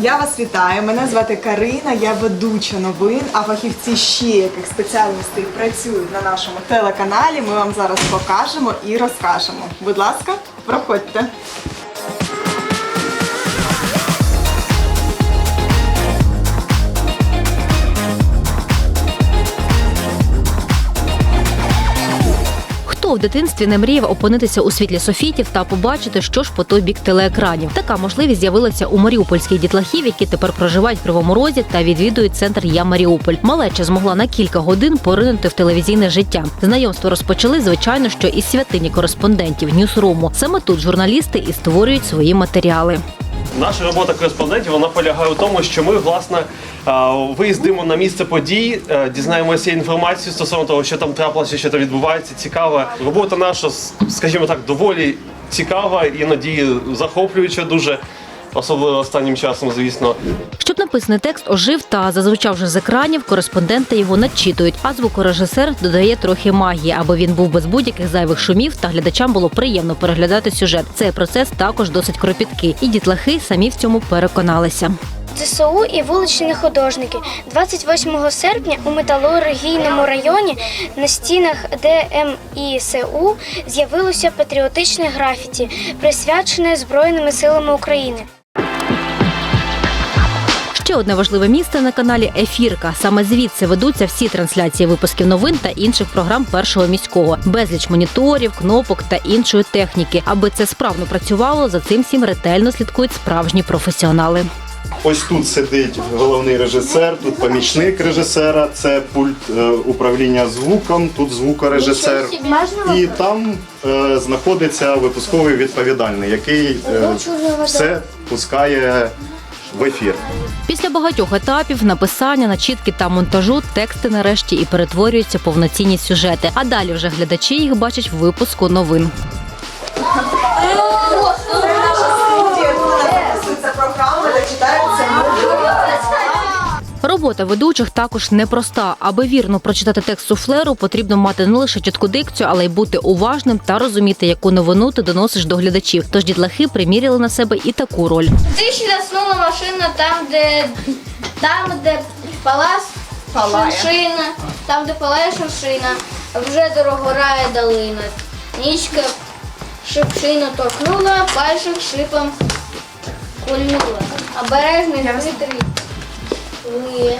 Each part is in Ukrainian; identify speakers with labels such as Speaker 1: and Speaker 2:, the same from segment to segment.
Speaker 1: Я вас вітаю. Мене звати Карина, я ведуча новин, а фахівці ще яких спеціальностей працюють на нашому телеканалі. Ми вам зараз покажемо і розкажемо. Будь ласка, проходьте.
Speaker 2: Хто в дитинстві не мріяв опинитися у світлі софітів та побачити, що ж по той бік телеекранів? Така можливість з'явилася у маріупольських дітлахів, які тепер проживають в Кривому Розі та відвідують центр Я Маріуполь. Малеча змогла на кілька годин поринути в телевізійне життя. Знайомство розпочали, звичайно, що із святині кореспондентів Ньюсруму. Саме тут журналісти і створюють свої матеріали.
Speaker 3: Наша робота кореспондентів вона полягає у тому, що ми власне виїздимо на місце подій, е, дізнаємося інформацію стосовно того, що там трапилося, що там відбувається. Цікава робота наша, скажімо так, доволі цікава, іноді захоплююча дуже. Особливо останнім часом, звісно.
Speaker 2: Щоб написаний текст ожив та зазвучав вже з екранів, кореспонденти його начитують, а звукорежисер додає трохи магії, аби він був без будь-яких зайвих шумів та глядачам було приємно переглядати сюжет. Цей процес також досить кропіткий, і дітлахи самі в цьому переконалися.
Speaker 4: ЗСУ і вуличні художники. 28 серпня у металургійному районі на стінах ДМІСУ з'явилося патріотичне графіті, присвячене Збройними силами України.
Speaker 2: Ще одне важливе місце на каналі Ефірка. Саме звідси ведуться всі трансляції випусків новин та інших програм першого міського, безліч моніторів, кнопок та іншої техніки. Аби це справно працювало, за цим всім ретельно слідкують справжні професіонали.
Speaker 5: Ось тут сидить головний режисер, тут помічник режисера, це пульт е, управління звуком, тут звукорежисер. І там е, знаходиться випусковий відповідальний, який е, все пускає в ефір.
Speaker 2: Після багатьох етапів написання, начітки та монтажу тексти нарешті і перетворюються повноцінні сюжети. А далі вже глядачі їх бачать в випуску новин. Робота ведучих також непроста. Аби вірно прочитати текст суфлеру, потрібно мати не лише чітку дикцію, але й бути уважним та розуміти, яку новину ти доносиш до глядачів. Тож дітлахи приміряли на себе і таку роль.
Speaker 6: Тричі заснула машина там, де там, де палас
Speaker 1: Палає.
Speaker 6: шина, там, де палає шершина, вже дорогорає долина. Нічка шипшину торкнула, пальчик шипом кульнула. Обережний хитрий ли-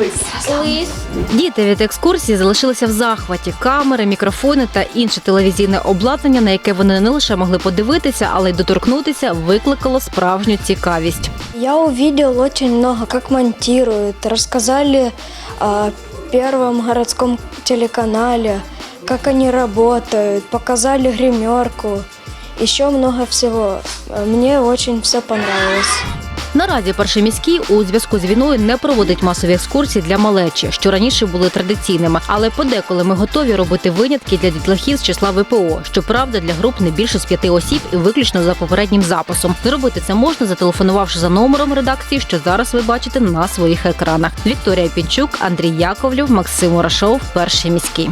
Speaker 6: лис.
Speaker 2: Діти від екскурсії залишилися в захваті. Камери, мікрофони та інше телевізійне обладнання, на яке вони не лише могли подивитися, але й доторкнутися, викликало справжню цікавість.
Speaker 7: Я увидел очень много, как монтируют. Рассказали о первом городском телеканале, как они работают, показали гримерку, еще много всего. Мне очень все понравилось.
Speaker 2: Наразі перший міський у зв'язку з війною не проводить масові екскурсії для малечі, що раніше були традиційними. Але подеколи ми готові робити винятки для дітлахів з числа ВПО. Щоправда, для груп не більше з п'яти осіб і виключно за попереднім записом. Зробити це можна, зателефонувавши за номером редакції, що зараз ви бачите на своїх екранах. Вікторія Пінчук, Андрій Яковлів, Максим Урашов, перший міський.